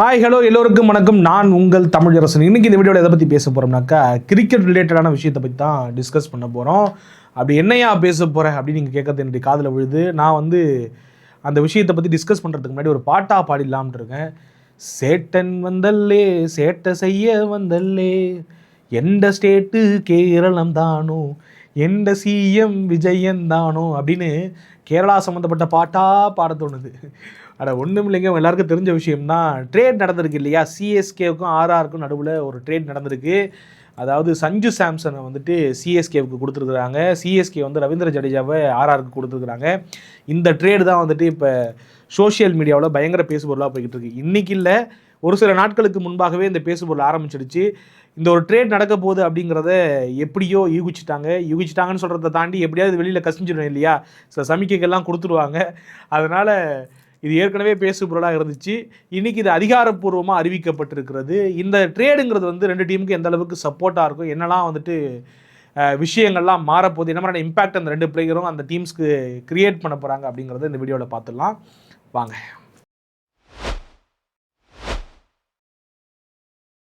Hi hello எல்லோருக்கும் வணக்கம். நான் உங்கள் தமிழரசன். இன்னைக்கு இந்த வீடியோவில் எதை பற்றி பேச போகிறோம்னாக்கா கிரிக்கெட் ரிலேட்டடான விஷயத்தை பற்றி தான் டிஸ்கஸ் பண்ண போகிறோம் அப்படி என்னையா பேச போகிறேன் அப்படின்னு நீங்கள் கேட்கறது என்னுடைய காதில் விழுது. நான் வந்து அந்த விஷயத்தை பற்றி டிஸ்கஸ் பண்ணுறதுக்கு முன்னாடி ஒரு பாட்டாக பாடிடலாம்னு இருக்கேன். சேட்டன் வந்தல்லே சேட்டை செய்ய வந்தல்லே எந்த ஸ்டேட்டு கேரளம் தானோ? எந்த சிஎம் விஜயன் தானோ? அப்படின்னு கேரளா சம்மந்தப்பட்ட பாட்டாக பாட தோணுது. அட ஒன்றும் இல்லைங்க. எல்லாருக்கும் தெரிஞ்ச விஷயம்னா ட்ரேட் நடந்திருக்கு இல்லையா? சிஎஸ்கேவுக்கும் ஆர்ஆருக்கும் நடுவில் ஒரு ட்ரேட் நடந்திருக்கு. அதாவது சஞ்சு சாம்சனை வந்துட்டு சிஎஸ்கேவுக்கு கொடுத்துருக்குறாங்க. சிஎஸ்கே வந்து ரவீந்திர ஜடேஜாவை ஆர்ஆருக்கு கொடுத்துருக்குறாங்க. இந்த ட்ரேடு தான் வந்துட்டு இப்போ சோஷியல் மீடியாவில் பயங்கர பேசுபொருளாக போய்கிட்டு இருக்கு. இன்றைக்கி இல்லை ஒரு சில நாட்களுக்கு முன்பாகவே இந்த பேசுபொருள் ஆரம்பிச்சிடுச்சு. இந்த ஒரு ட்ரேட் நடக்க போகுது அப்படிங்கிறத எப்படியோ யூகிச்சிட்டாங்க. யூகிச்சிட்டாங்கன்னு சொல்கிறத தாண்டி எப்படியாவது வெளியில் கசிஞ்சிடும் இல்லையா? சில சமிக்கைகள்லாம் கொடுத்துருவாங்க. அதனால் இது ஏற்கனவே பேசு பொருளாக இருந்துச்சு. இன்னைக்கு இது அதிகாரப்பூர்வமாக அறிவிக்கப்பட்டிருக்கிறது. இந்த ட்ரேடுங்கிறது வந்து ரெண்டு டீமுக்கு எந்த அளவுக்கு சப்போர்ட்டாக இருக்கும் என்னெல்லாம் வந்துட்டு விஷயங்கள்லாம் மாறப்போகுது என்ன மாதிரியான இம்பேக்ட் அந்த ரெண்டு பிளேயரும் அந்த டீம்ஸ்க்கு க்ரியேட் பண்ண போகிறாங்க அப்படிங்கிறத இந்த வீடியோவில் பார்த்துடலாம். வாங்க.